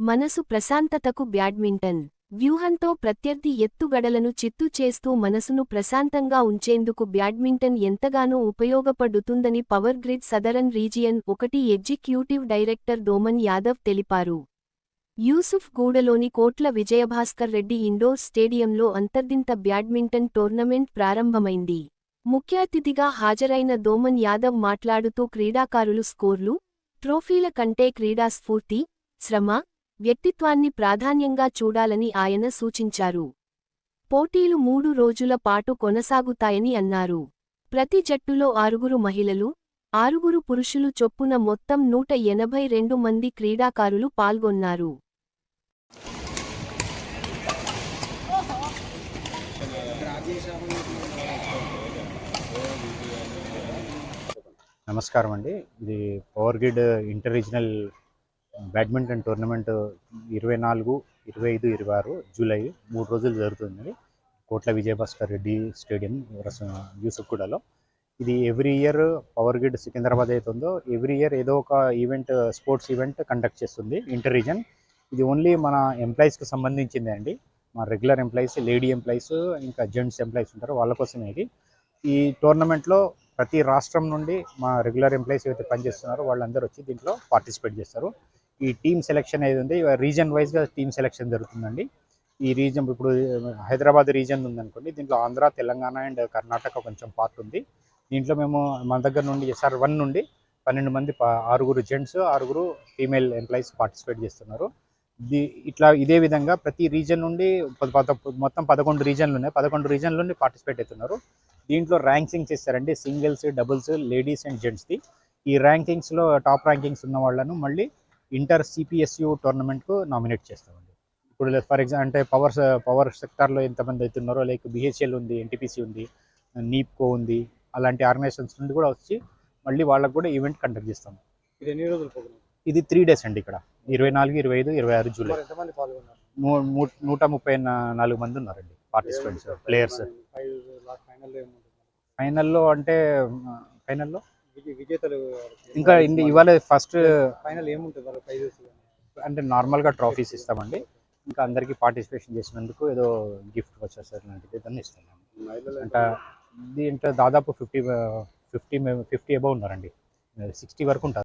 మనసు ప్రశాంతతకు బ్యాడ్మింటన్. వ్యూహంతో ప్రత్యర్థి ఎత్తుగడలను చిత్తు చేస్తూ మనసును ప్రశాంతంగా ఉంచేందుకు బ్యాడ్మింటన్ ఎంతగానో ఉపయోగపడుతుందని పవర్ గ్రిడ్ సదరన్ రీజియన్ ఒకటి ఎగ్జిక్యూటివ్ డైరెక్టర్ దోమన్ యాదవ్ తెలిపారు. యూసుఫ్ గూడలోని కోట్ల విజయభాస్కర్ రెడ్డి ఇండోర్ స్టేడియంలో అంతర్దింత బ్యాడ్మింటన్ టోర్నమెంట్ ప్రారంభమైంది. ముఖ్య అతిథిగా హాజరైన దోమన్ యాదవ్ మాట్లాడుతూ క్రీడాకారులు స్కోర్లు ట్రోఫీల కంటే క్రీడా స్ఫూర్తి శ్రమ వ్యక్తిత్వాన్ని ప్రాధాన్యంగా చూడాలని ఆయన సూచించారు. పోటీలు మూడు రోజుల పాటు కొనసాగుతాయని అన్నారు. ప్రతి జట్టులో ఆరుగురు మహిళలు ఆరుగురు పురుషులు చొప్పున మొత్తం నూట ఎనభై రెండు మంది క్రీడాకారులు పాల్గొన్నారు. నమస్కారం అండి. ఇది power grid inter regional badminton tournament ఇరవై నాలుగు ఇరవై ఐదు ఇరవై ఆరు జూలై మూడు రోజులు జరుగుతుంది. కోట్ల విజయభాస్కర్ రెడ్డి స్టేడియం రస- యూసుఫ్గూడలో ఇది every year power grid Secunderabad అవుతుందో ఎవ్రీ ఇయర్ ఏదో ఒక ఈవెంట్ స్పోర్ట్స్ ఈవెంట్ కండక్ట్ చేస్తుంది. Inter region. ఇది ఓన్లీ మన ఎంప్లాయీస్కి సంబంధించిందే అండి. మా రెగ్యులర్ ఎంప్లాయీస్ లేడీ ఎంప్లాయీస్ ఇంకా జెంట్స్ ఎంప్లాయీస్ ఉంటారు వాళ్ళ కోసమే ఇది. ఈ టోర్నమెంట్లో ప్రతి రాష్ట్రం నుండి మా రెగ్యులర్ ఎంప్లాయీస్ ఏవైతే పనిచేస్తున్నారో వాళ్ళందరూ వచ్చి దీంట్లో పార్టిసిపేట్ చేస్తారు. ఈ టీమ్ సెలెక్షన్ ఏది ఉంది? రీజన్ వైజ్గా టీమ్ సెలెక్షన్ జరుగుతుందండి. ఈ రీజన్ ఇప్పుడు హైదరాబాద్ రీజన్ ఉందనుకోండి దీంట్లో ఆంధ్ర తెలంగాణ అండ్ కర్ణాటక కొంచెం పార్ట్ ఉంది. దీంట్లో మేము మన దగ్గర నుండి ఎస్ఆర్ వన్ నుండి పన్నెండు మంది ఆరుగురు జెంట్స్ ఆరుగురు ఫీమేల్ ఎంప్లాయీస్ పార్టిసిపేట్ చేస్తున్నారు. ది ఇట్లా ఇదే విధంగా ప్రతి రీజన్ నుండి పద- పద- మొత్తం పదకొండు రీజన్లు ఉన్నాయి. పదకొండు రీజన్ల నుండి పార్టిసిపేట్ అవుతున్నారు. దీంట్లో ర్యాంకింగ్స్ ఇస్తారండి సింగిల్స్ డబుల్స్ లేడీస్ అండ్ జెంట్స్ది ఈ ర్యాంకింగ్స్లో టాప్ ర్యాంకింగ్స్ ఉన్న వాళ్ళను మళ్ళీ ఇంటర్ సిపిఎస్యు టోర్నమెంట్కు నామినేట్ చేస్తామండి. ఇప్పుడు ఫర్ ఎగ్జాంపుల్ అంటే పవర్ పవర్ సెక్టార్లో ఎంతమంది అవుతున్నారో లైక్ బిహెచ్ఎల్ ఉంది ఎన్టీపీసీ ఉంది నీప్కో ఉంది అలాంటి ఆర్గనైజేషన్స్ నుండి కూడా వచ్చి మళ్ళీ వాళ్ళకు కూడా ఈవెంట్ కండక్ట్ చేస్తాం. ఇది ఎన్ని రోజులు ప్రోగ్రామ్ ఇది త్రీ డేస్ అండి ఇక్కడ. ఇరవై నాలుగు ఇరవై ఐదు ఇరవై ఆరు జూలై. నూట ముప్పై నాలుగు మంది ఉన్నారండి పార్టిసిపెంట్స్ ప్లేయర్స్. ఫైనల్లో అంటే ఫైనల్లో విజేతలు ఇంకా ఇవాళ ఫస్ట్ ఫైనల్ ఏముంటుంది వాళ్ళ ప్రైజెస్ అంటే నార్మల్గా ట్రాఫీస్ ఇస్తామండి. ఇంకా అందరికీ పార్టిసిపేషన్ చేసినందుకు ఏదో గిఫ్ట్ వచ్చేసారి లాంటిది దాన్ని ఇస్తాం అంటే? దీంట్లో దాదాపు ఫిఫ్టీ ఫిఫ్టీ ఫిఫ్టీ అబౌవ్ ఉన్నారండి. సిక్స్టీ వరకు ఉంటారు.